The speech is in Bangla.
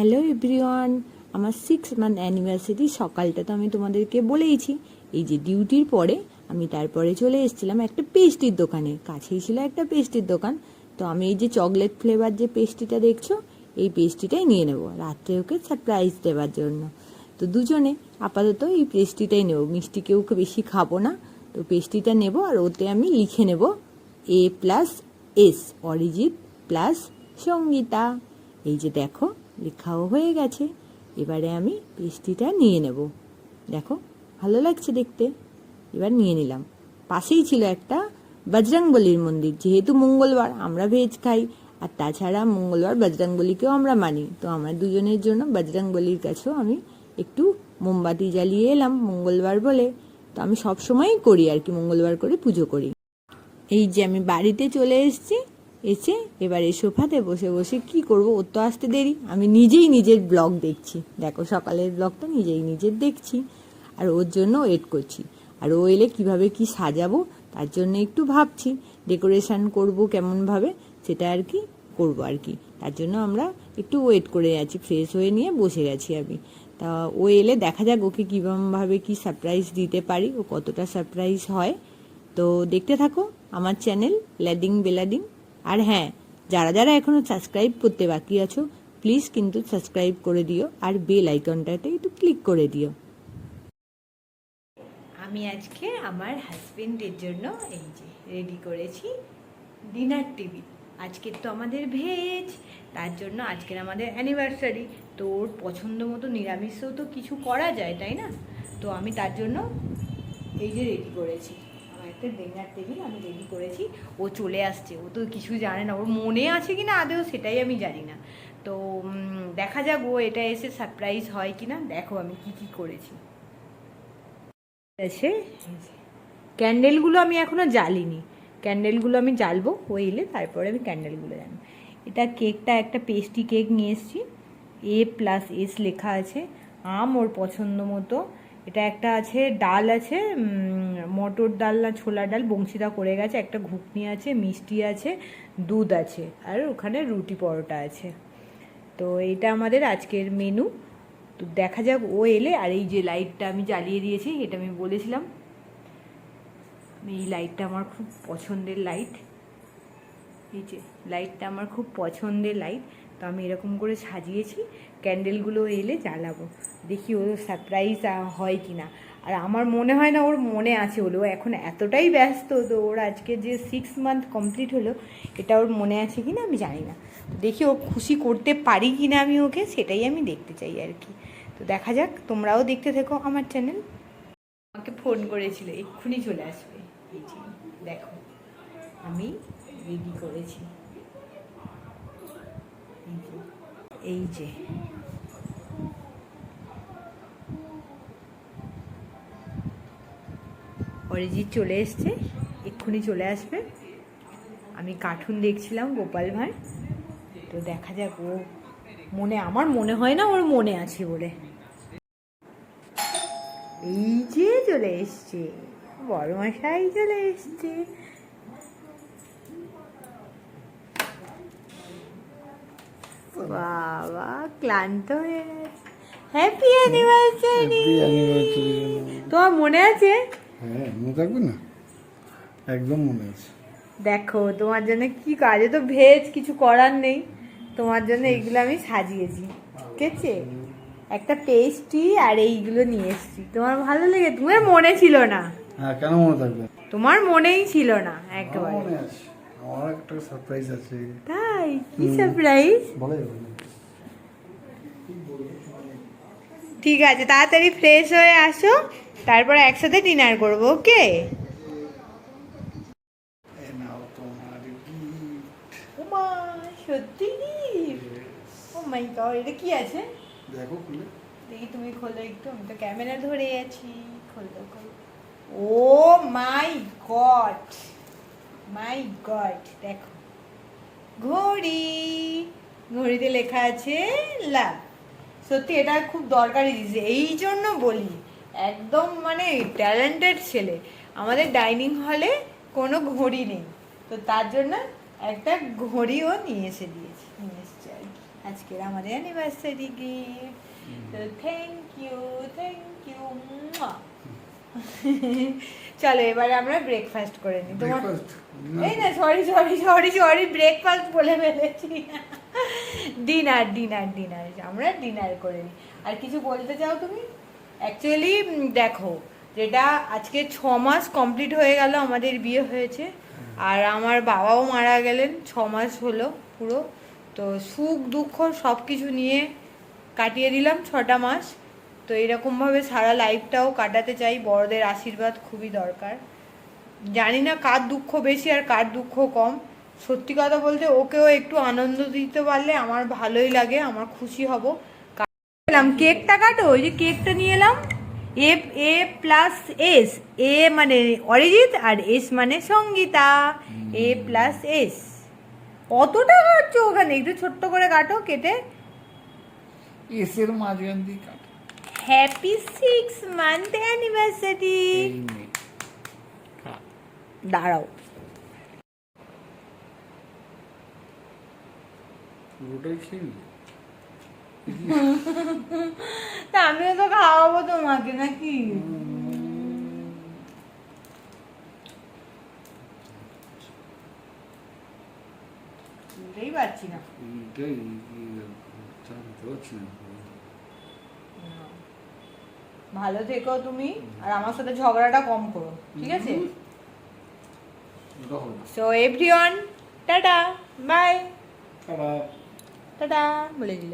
হ্যালো এভরিওয়ান আমার সিক্স মান্থ অ্যানিভার্সারি সকালটা তো আমি তোমাদেরকে বলেইছি। এই যে ডিউটির পরে আমি তারপরে চলে এসেছিলাম একটা পেস্টির দোকানে। কাছেই ছিল একটা পেস্টির দোকান। তো আমি এই যে চকলেট ফ্লেভার যে পেস্ট্রিটা দেখছ, এই পেস্ট্রিটাই নিয়ে নেব। রাত্রে ওকে সারপ্রাইজ দেওয়ার জন্য। তো দুজনে আপাতত এই পেস্ট্রিটাই নেব। মিষ্টি কেউ বেশি খাব না। তো পেস্ট্রিটা নেব আর ওতে আমি লিখে নেব A plus S Arijit plus Sangeeta. এই যে দেখো লেখাও হয়ে গেছে। এবারে আমি পেস্ট্রিটা নিয়ে নেব। দেখো, ভালো লাগছে দেখতে। এবার নিয়ে নিলাম। পাশেই ছিল একটা বজরংবলির মন্দির। যেহেতু মঙ্গলবার আমরা ভেজ খাই, আর তাছাড়া মঙ্গলবার বজরংবলিকেও আমরা মানি। তো আমরা দুজনের জন্য বজরংবলির কাছেও আমি একটু মোমবাতি জ্বালিয়ে এলাম মঙ্গলবার বলে। তো আমি সব সময়ই করি আর কি, মঙ্গলবার করে পুজো করি। এই যে আমি বাড়িতে চলে এসেছি এসে এবার এই সোফাতে বসে বসে কি করব ওর তো আসতে দেরি। আমি নিজেই নিজের ব্লগ দেখছি। দেখো সকালের ব্লগটা নিজেই নিজের দেখছি আর ওর জন্য ওয়েট করছি। আর ও এলে কীভাবে কি সাজাবো তার জন্য একটু ভাবছি। ডেকোরেশন করব কেমনভাবে সেটা আর কি করব আর কি। তার জন্য আমরা একটু ওয়েট করে আছি ফ্রেশ হয়ে নিয়ে বসে গেছি আমি। তা ও এলে দেখা যাক ওকে কীভাবে কি সারপ্রাইজ দিতে পারি, ও কতটা সারপ্রাইজ হয়। তো দেখতে থাকো আমার চ্যানেল ল্যাডিং বেলাডিং আর হ্যাঁ যারা যারা এখনও সাবস্ক্রাইব করতে বাকি আছো প্লিজ কিন্তু সাবস্ক্রাইব করে দিও আর বেল আইকনটাতে একটু ক্লিক করে দিও। আমি আজকে আমার হাজবেন্ডের জন্য এই যে রেডি করেছি ডিনার টেবিল আজকের তো আমাদের ভেজ তার জন্য আজকের আমাদের অ্যানিভার্সারি তো ওর পছন্দ মতো নিরামিষও তো কিছু করা যায়, তাই না? তো আমি তার জন্য এই যে রেডি করেছি। একটা ডিনার টেবিল আমি রেডি করেছি। ও চলে আসছে। ও তো কিছু জানে না। ওর মনে আছে কি না আদেও সেটাই আমি জানি না। তো দেখা যাক ও এটা এসে সারপ্রাইজ হয় কি না দেখো আমি কি কি করেছি। আছে ক্যান্ডেলগুলো আমি এখনও জ্বালিনি। ক্যান্ডেলগুলো আমি জ্বালবো। এলে তারপরে আমি ক্যান্ডেলগুলো জানি এটা কেকটা একটা পেস্ট্রি কেক নিয়ে এসেছি। এ প্লাস এস লেখা আছে। আম ওর পছন্দ মতো। এটা একটা আছে, ডাল আছে মটর ডাল না ছোলা ডাল, বংশীদা করে গেছে, একটা ঘুগনি আছে, মিষ্টি আছে, দুধ আছে, আর ওখানে রুটি পরোটা আছে। তো এটা আমাদের আজকের মেনু তো দেখা যাক ও এলে, আর এই যে লাইটটা আমি জ্বালিয়ে দিয়েছি, এটা আমি বলেছিলাম। এই লাইটটা আমার খুব পছন্দের লাইট এই যে লাইটটা আমার খুব পছন্দের লাইট তো আমি এরকম করে সাজিয়েছি, ক্যান্ডেলগুলো এলে জ্বালাবো। দেখি ও সারপ্রাইজ হয় কি না আর আমার মনে হয় না ওর মনে আছে হলো এখন এতটাই ব্যস্ত, তো ওর আজকে যে সিক্স মান্থ কমপ্লিট হলো, এটা ওর মনে আছে কি না আমি জানি না। দেখি ও খুশি করতে পারি কি না আমি ওকে, সেটাই আমি দেখতে চাই আর কি। তো দেখা যাক, তোমরাও দেখতে থেকো আমার চ্যানেল আমাকে ফোন করেছিল, এক্ষুনি চলে আসবে। এই দেখো, আমি রেডি করেছি এই যে এই যে। অরিজিৎ চলে এসছে, এক্ষুনি চলে আসবে। আমি কার্টুন দেখছিলাম গোপাল ভাঁড়। তো দেখা যাক, ও মনে, আমার মনে হয় না ওর মনে আছে বলে। এই যে চলে এসছে, বড় মশাই চলে এসছে। বাবা ক্লান্ত হয়ে গেছে। হ্যাপি অ্যানিভার্সারি তোমার মনে আছে? হ্যাঁ মনে থাকবে না? একদম মনে আছে। দেখো তোমার জন্য কি কাজে? তো ভেজ কিছু করার নেই। তোমার জন্য এইগুলো আমি সাজিয়েছি। ঠিক আছে একটা পেস্ট্রি আর এইগুলো নিয়ে এসেছি। তোমার ভালো লেগে তোমার মনে ছিল না। হ্যাঁ কেন মনে থাকবে? তোমার মনেই ছিল না একেবারে। আমার একটা সারপ্রাইজ আছে। তাই? কি সারপ্রাইজ বলা। ঠিক আছে তাড়াতাড়ি ফ্রেশ হয়ে আসো তারপর একসাথে ডিনার করব ওকে gift। ওমা সত্যি ও মাই গড এটা কি আছে? দেখো খুলে। দেখি তুমি খোলো একটু আমি তো ক্যামেরা ধরে আছি খোলো খোলো। ও মাই গড মাই গড দেখো। ঘড়ি ঘড়িতে লেখা আছে লাভ সত্যি এটা খুব দরকারি জিনিস এই জন্য বলি একদম মানে ট্যালেন্টেড ছেলে। আমাদের ডাইনিং হলে কোনো ঘড়ি নেই তো তার জন্য একটা ঘড়িও নিয়ে এসে দিয়েছে নিয়ে এসছে আর কি। আজকের আমাদের অ্যানিভার্সারি গিফট তো থ্যাংক ইউ থ্যাংক ইউ চলো এবারে আমরা ব্রেকফাস্ট করে নিই। তোমার Breakfast? এই না sorry sorry sorry sorry breakfast বলে ফেলেছি। ডিনার ডিনার ডিনার আমরা ডিনার করে নিই আর কিছু বলতে চাও তুমি? অ্যাকচুয়ালি দেখো যেটা আজকে ছ মাস কমপ্লিট হয়ে গেল আমাদের বিয়ে হয়েছে আর আমার বাবাও মারা গেলেন ছ মাস হলো পুরো। তো সুখ দুঃখ সব কিছু নিয়ে কাটিয়ে দিলাম ছটা মাস। তো এরকমভাবে সারা লাইফটাও কাটাতে চাই বড়দের আশীর্বাদ খুবই দরকার। জানি না কার দুঃখ বেশি আর কার দুঃখ কম। সত্যি কথা বলতে ওকেও একটু আনন্দ দিতে পারলে আমার ভালোই লাগে আমার খুশি হব। এলাম কেকটা কাটো ওই যে কেকটা নিয়ে এলাম। এ এ প্লাস এস এ মানে অরিজিৎ আর এস মানে সঙ্গীতা। এ প্লাস এস অতটা কাটছো ওখানে? একটু ছোট্ট করে কাটো কেটে। এসের মাঝখান দিয়ে cut. Happy six month anniversary. দাঁড়াও? তা আমিও তো খাওয়াবো তোমাকে নাকি বুঝতেই পারছি না। ভালো থেকো তুমি আর আমার সাথে ঝগড়াটা কম করো ঠিক আছে। So everyone tata bye tata. Tata বলে দিল।